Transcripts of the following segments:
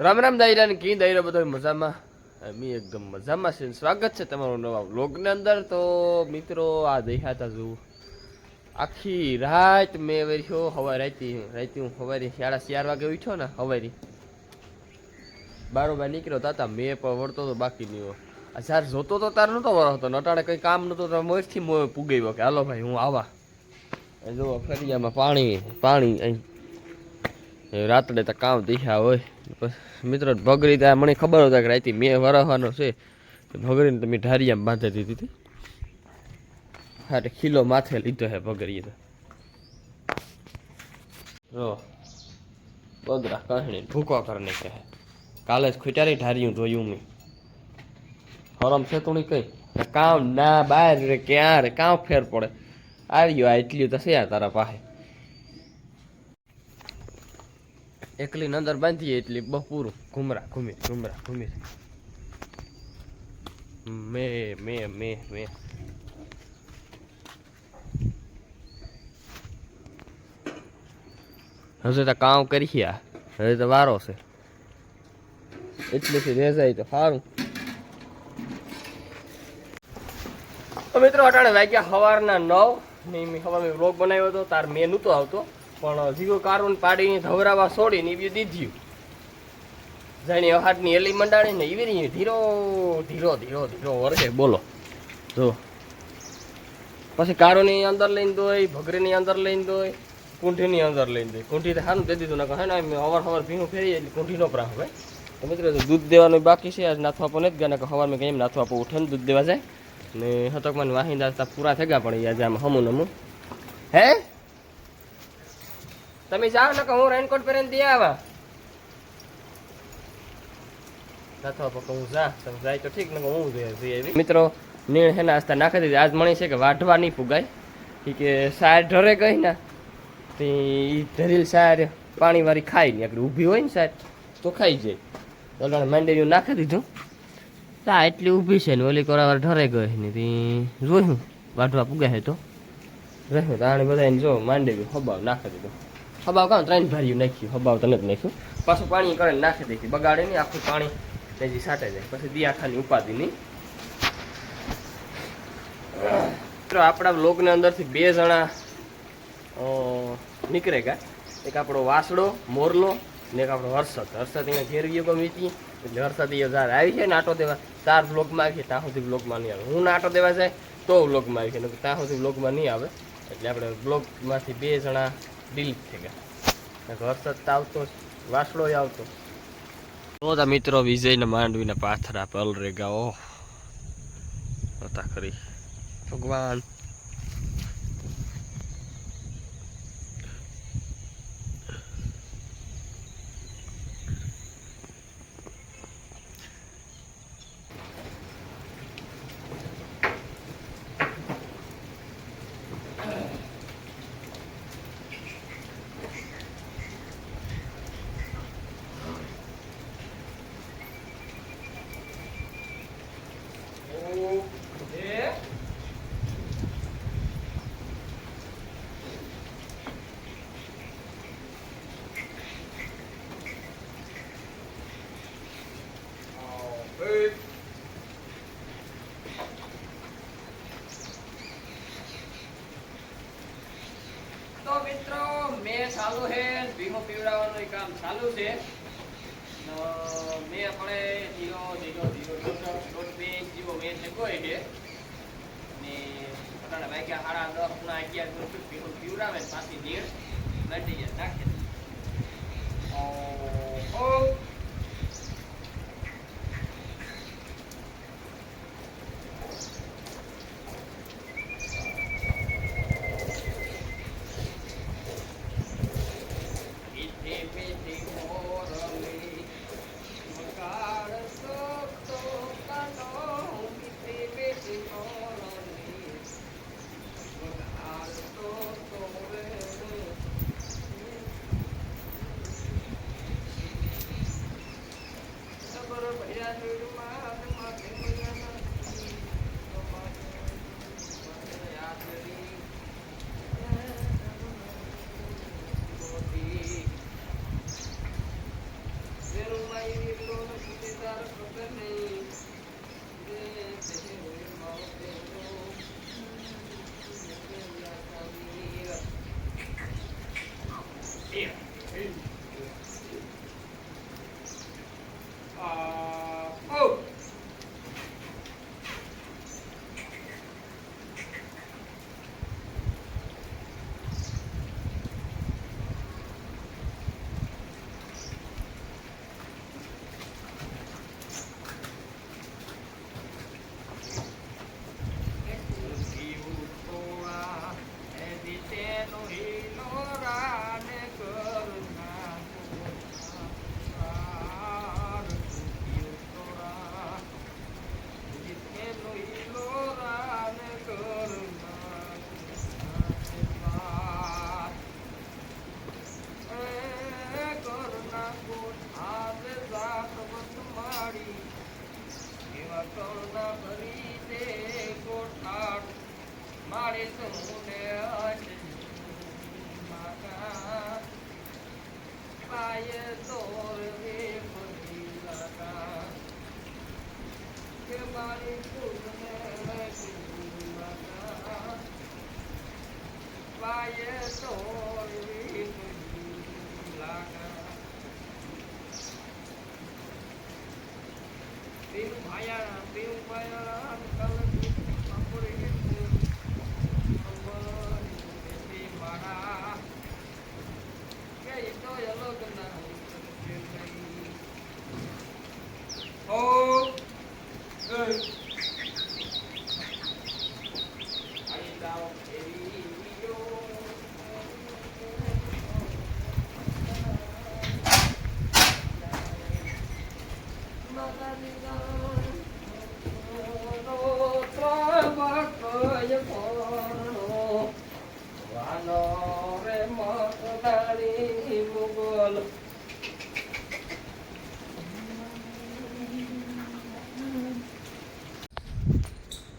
રામ રામ દાયરા ને કી, દાયરા બધો મજામાં? અમે એકદમ મજામાં છે સ્વાગત છે તમારું નવા વ્લોગની અંદર. તો મિત્રો, આ દેખાતા જુઓ. આખી રાત મેં વર્યો હવા રાતી રાતી હું સવારે સાડા ચાર વાગે ઉઠ્યો ને સવારે બારોબાર નીકળ્યો તાતા, મેં પણ વળતો તો બાકી નહીં આ જ્યારે જોતો તો તાર નતો વળતો નટાણે કંઈ કામ નતો તો મોરથી મોં પૂગાવ્યો કે, હાલો ભાઈ, હું આવા. જુઓ ફરિયામાં પાણી પાણી અહીં રાત્રે તો કામ દિશા હોય. મિત્રો, ભગરી તો મને ખબર હતા કે રાતી મેં વરાવવાનો છે. ભગરીને તમે ઢારિયામાં બાંધી દીધી હતી. હા ખીલો માથે લીધો હે ભગરીએ તો. બગરા કહણી ભૂકો કરને કહે કાલે જ ખુચારી ઢાર્યું જોયું મેં. હરમ છે તું કઈ? કામ ના બહાર રે, ક્યાં રે, કામ ફેર પડે. આવ્યો આ એટલી તો છે તારા પાસે. એકલી અંદર બાંધીએ એટલી બહુ પૂરું. ઘુમરા, ઘુમી ઘુમરા, ઘુમી. મે મે મે મે. હજુ તો કામ કરી આ હવે તો વારો છે. એટલેથી રેજાય તો સારું. મિત્રો, અટાણે વાગ્યા સવારના નવ. ને મેં સવારમાં વ્લોગ બનાવ્યો હતો. તાર મેં નહોતો આવતો. પણ જીગો કારું પાડીને ધવરાવા છોડીને એવી દીધ્યું. જાણી હાથની એલી મંડાણી ને એવી રહી ધીરો ધીરો ધીરો ધીરો વર્ગે. બોલો. જો. પછી કારોની અંદર લઈને દોય, ભગરીની અંદર લઈને દોય કુંઠીની અંદર લઈને દોય. કુંઠી તો સારું દે દીધું ને હે ને અવાર સવાર ભીનું ફેરી એટલે કુંઠીનો પ્રાહ ભાઈ તો મિત્રો દૂધ દેવાનું બાકી છે, આજ નાથવા પણ નથી ગયા ને સવારમાં કંઈ એમ નાથવા આપો ઉઠે ને દૂધ દેવા જાય. ને હતકમાં વાહિંદા પૂરા થઈ ગયા પણ આજે આમ હમું નમું. હે? તમે જાઓ ને હું રેનકોટ પહેરીને દે આવા. હું જા, તમે જાય તો ઠીક ને હું જઈ મિત્રો, નીણ હે નાસ્તા નાખી દીધી. આજ મણી છે કે વાઢવા નહીં પુગાય. ઈ કે સાર ઢરે ગઈ ને, તે ઈ ધરીલ સાર પાણીવાળી ખાઈ નહીં આપણે ઊભી હોય ને સાર, તો ખાઈ જાય. તો માંડેરીયું નાખી દીધું. તા એટલી ઊભી છે ને, ઓલી કોરાવાર ઢરે ગઈ ને, તે જોયું, વાઢવા પુગાય તો. રહ્યું તાણે બધાને જો માંડેરી હબાવ નાખી દીધું. હબાવ કાં ત્રણ ભાર્યું નાખ્યું હબાવ તને જ નાખ્યું પાછું પાણી કરે નાખી દેખી. બગાડે નહીં, આખું પાણી તેજી સાટે જાય. પછી દિયાખાની ઉપાધિ નહીં. મિત્રો, આપણા બ્લોગની અંદરથી બે જણા નીકળે ગયા એક આપણો વાસડો, મોરલો ને એક આપણો હર્ષદ. હર્ષદ એને ઘેર ગયો ગમે એટલે હર્ષદ એ જ્યારે આવી છે, નાટો દેવા તાર બ્લોગમાં આવી છે, ત્યાં સુધી બ્લોગમાં નહીં આવે. હું નાટો દેવા જાય, તો બ્લોગમાં આવી છે ત્યાં સુધી બ્લોગમાં નહીં આવે. એટલે આપણે બ્લોગમાંથી બે જણા ડિલીટ થઈ ગયા ઘર તો આવતો જ, વાસડો આવતો તો મિત્રો વિજયને માંડવીના પાથરા પલરેગા ઓહ. નતા ખરી ભગવાન. તો મિત્રો, મેં ચાલુ છે ભીમો પીવડાવવાનું કામ ચાલુ છે. મેં આપણે જીરો જીરો જીરો દોઢ બે જેવો મેં લખોય છે ને પોતાના વાગ્યા સાડા દસ ના અગિયાર ભીમો પીવડાવે પાછી નીર નટી નાખી.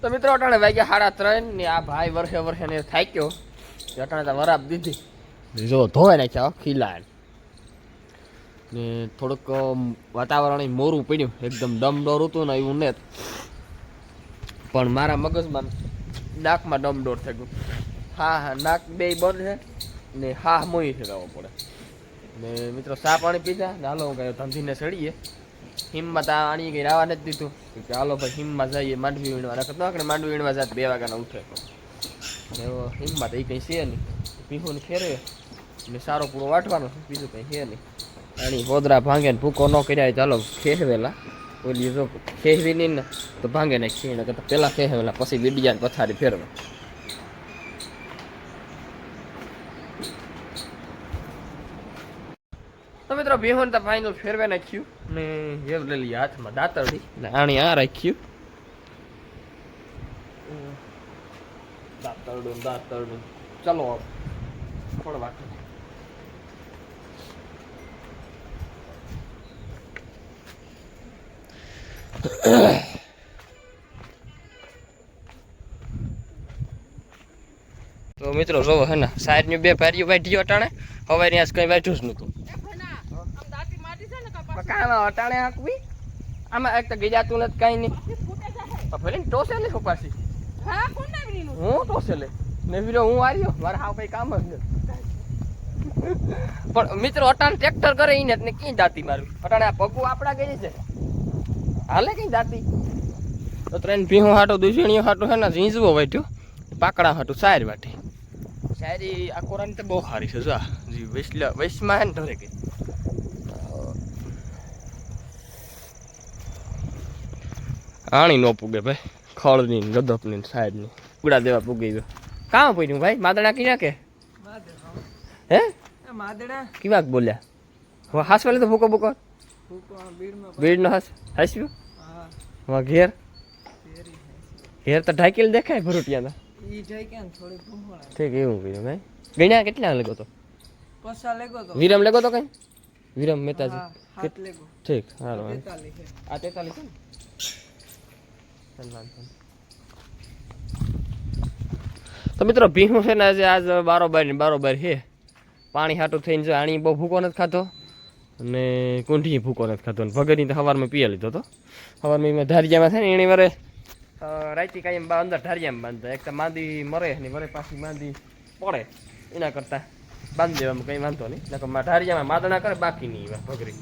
તો મિત્રો, અટાણે વાગ્યા સાડા ત્રણ ને આ ભાઈ વર્ષે વર્ષે ને થાક્યો. તે અટાણે તો વરાબ દીધી. જો ધોવાઈ નાખ્યા ખીલા ને થોડુંક વાતાવરણ મોરું પડ્યું. એકદમ ડમડોર હતું ને એવું ને પણ મારા મગજમાં નાકમાં ડમડોર થઈ ગયું. હા હા, નાક બે બંધ છે ને હા મોઈ ફેરવવો પડે. ને મિત્રો, ચા પાણી પીધા. ને હાલો ગયો ધંધીને સડીએ હિમમાં તા આણી ગઈ રાવા નથી દીધું. હાલો ભાઈ હિમમાં જઈએ, માંડવી વીણવા. નકર ન કે માંડવી વીણવા જાત બે વાગ્યાના ઉઠે એવો હિમમાં તો એ કંઈ છે નહીં. પીહુને ખેરે ને સારો પૂરો વાટવાનો બીજું કંઈ છે નહીં. આની ગોદરા ભાંગે ને ભૂકો ન કર્યા ચાલો ખેહવેલા. ઓલી જો ખેહવી નહીં ને તો ભાંગે ને ખીણ કરતા પહેલાં ખેહવેલા, પછી વીડિયાને પથારી ફેરવે. મિત્રો બેહોન તો ફાઇનલ ફેરવે નાખ્યું. ને હેવ લેલી હાથમાં દાતરડી. ને આણી આ રાખ્યું. દાતરડું દાતરડું. ચલો ફોડવા તો મિત્રો, જોવો હે ને, સાઈડની બે ભારીઓ વાઢીઓ અટાણે. હવે ત્યાં કઈ વાઢ્યું જ નહોતું. કાંઈ અટાણે હાંકવી. આમાં એક તો ગીજાતું નથી કઈ નહીં. ભલે ટોસે લે પાછી હું ટોસે લે. ને વીરો હું આવ્યો મારે હા કઈ કામ જ નથી. પણ મિત્રો અટાણ ટ્રેક્ટર કરે એને ને કઈ દાતી મારું અટાણે આ પગું આપડા ગઈ છે. હાલે કઈ જાતી તો ત્રણ ભીહું હાટો દુસણીઓ હાટું હે ને ઝીંઝવો વાટ્યો પાકડા હાટું સાયર વાટી શાયરી આ કોરાની તો બહુ સારી છે જો જી વૈસલા વૈસમાં હે ને ઢરે ગઈ આણી નો પૂગે ભાઈ. ખળની ગદપની સાહેબની. ઉગડા દેવા પૂગી ગયો. કામ પૂછ્યું ભાઈ? માદડા કી? નાખે હે? માદડા કેવાક બોલ્યા? હવે હાસ વાલે તો ભૂકો ભૂકો. બીડ નો હાસ હાસ્યું? હા ઘેર? ઘેર તો ઢાંકીને દેખાય ભરૂટિયા ઈ જઈ થોડી ભૂંગળા ઠીક એવું કર્યું ભાઈ. ગણ્યા કેટલા લેગો તો? પસા લેગો તો વિરમ લેગો તો કઈ વિરમ મહેતાજી ઠીક હાલો આ તેતાલીસ છે ને. તો મિત્રો ભીહું છે ને આજે આજ બારોબાર ને બારોબાર છે. પાણી હાટું થઈને જો આણી બહુ ભૂકો નથી ખાતો અને કુંઠી ભૂકો નથી ખાતો અને ભગતની તો સવારમાં પીએ લીધો હતો સવારમાં એમાં ધારિયામાં છે ને, એની વારે રાતી કાંઈ બા અંદર ધારિયામાં બાંધતા એક તો માંદી મરે ને વરે પાછી માંદી પડે. એના કરતાં બાંધી દેવામાં કંઈ વાંધો નહીં. નકર ઢારિયામાં માદણા કરે, બાકી નહીં એવા ભગરી.